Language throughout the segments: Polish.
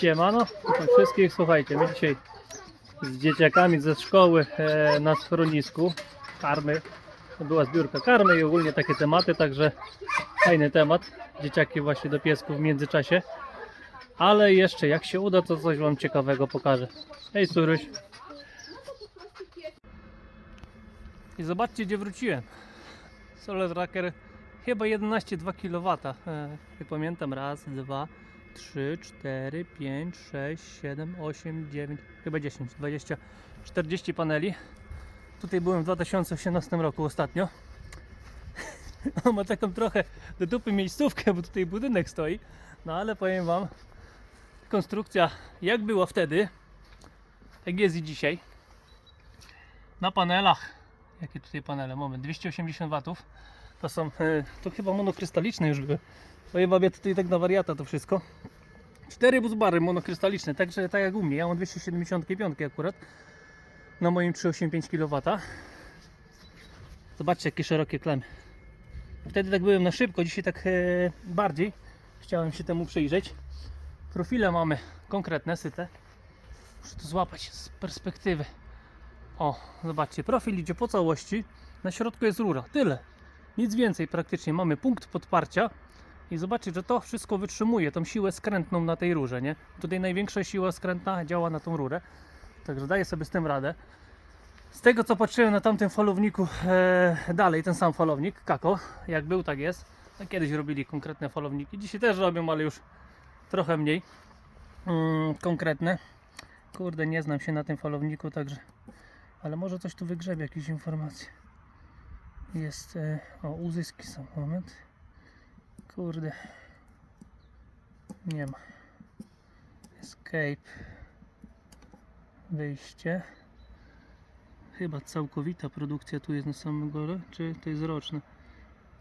Siemano, witam wszystkich. Słuchajcie, my dzisiaj z dzieciakami ze szkoły e, na schronisku karmy. Była zbiórka karmy i ogólnie takie tematy, także fajny temat. Dzieciaki właśnie do piesków w międzyczasie. Ale jeszcze jak się uda, to coś Wam ciekawego pokażę. Hej Suruś. I zobaczcie gdzie wróciłem. Solar Tracker chyba 11,2 kW. E, pamiętam, raz, dwa, 3, 4, 5, 6, 7, 8, 9, chyba 10, 20, 40 paneli. Tutaj byłem w 2018 roku ostatnio. On ma taką trochę do dupy miejscówkę, bo tutaj budynek stoi. No ale powiem Wam, konstrukcja jak była wtedy, jak jest i dzisiaj. Na panelach, jakie tutaj panele? Moment, 280 watów. To są, e, to chyba monokrystaliczne już były. Wam, ja tutaj tak na wariata to wszystko. Cztery buzbary monokrystaliczne, także tak jak u mnie. Ja mam 275 akurat na moim 385 kW. Zobaczcie jakie szerokie klemy. Wtedy tak byłem na szybko, dzisiaj tak e, bardziej chciałem się temu przyjrzeć. Profile mamy konkretne, syte. Muszę to złapać z perspektywy. O, zobaczcie, profil idzie po całości. Na środku jest rura. Tyle. Nic więcej praktycznie. Mamy punkt podparcia. I zobaczcie, że to wszystko wytrzymuje tą siłę skrętną na tej rurze, nie? Tutaj największa siła skrętna działa na tą rurę. Także daję sobie z tym radę. Z tego co patrzyłem na tamtym falowniku, e, dalej ten sam falownik, Kako, jak był, tak jest. No, kiedyś robili konkretne falowniki, dzisiaj też robią, ale już trochę mniej mm, konkretne. Kurde, nie znam się na tym falowniku, także. Ale może coś tu wygrzebie, jakieś informacje. Jest. E, o, uzyski są. Moment. Kurde. Nie ma. Escape. Wyjście. Chyba całkowita produkcja tu jest na samym górze, czy to jest roczne?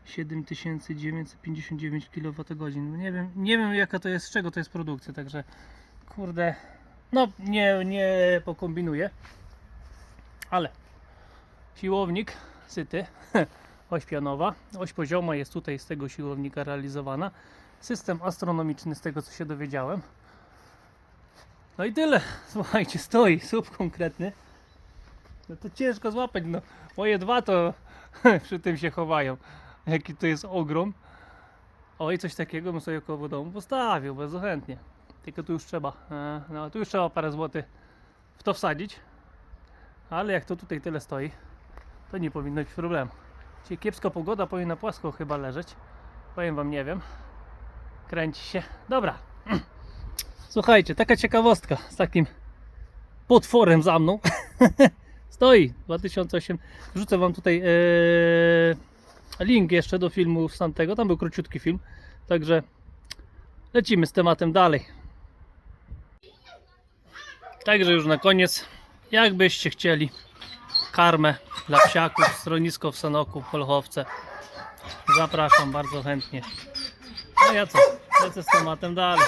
7959 kWh. Nie wiem, nie wiem jaka to jest, z czego to jest produkcja, także kurde, no nie, nie pokombinuję. Ale siłownik syty, oś pianowa, oś pozioma jest tutaj z tego siłownika realizowana. System astronomiczny z tego co się dowiedziałem. No i tyle. Słuchajcie, stoi słup konkretny. No to ciężko złapać. No. Moje dwa to przy tym się chowają. Jaki to jest ogrom. Oj, coś takiego bym sobie koło domu postawił, bardzo chętnie. Tylko tu już trzeba, e, no tu już trzeba parę złotych w to wsadzić. Ale jak to tutaj tyle stoi, to nie powinno być problemu. Dzisiaj kiepska pogoda, powinna płasko chyba leżeć. Powiem wam, nie wiem. Kręci się. Dobra. Słuchajcie, taka ciekawostka z takim potworem za mną. Stoi 2008. Wrzucę wam tutaj e, link jeszcze do filmu z tamtego. Tam był króciutki film. Także lecimy z tematem dalej. Także już na koniec, jakbyście chcieli karmę dla psiaków, stronisko w Sanoku, Polchowce, zapraszam bardzo chętnie. A ja co? Lecę z tematem dalej.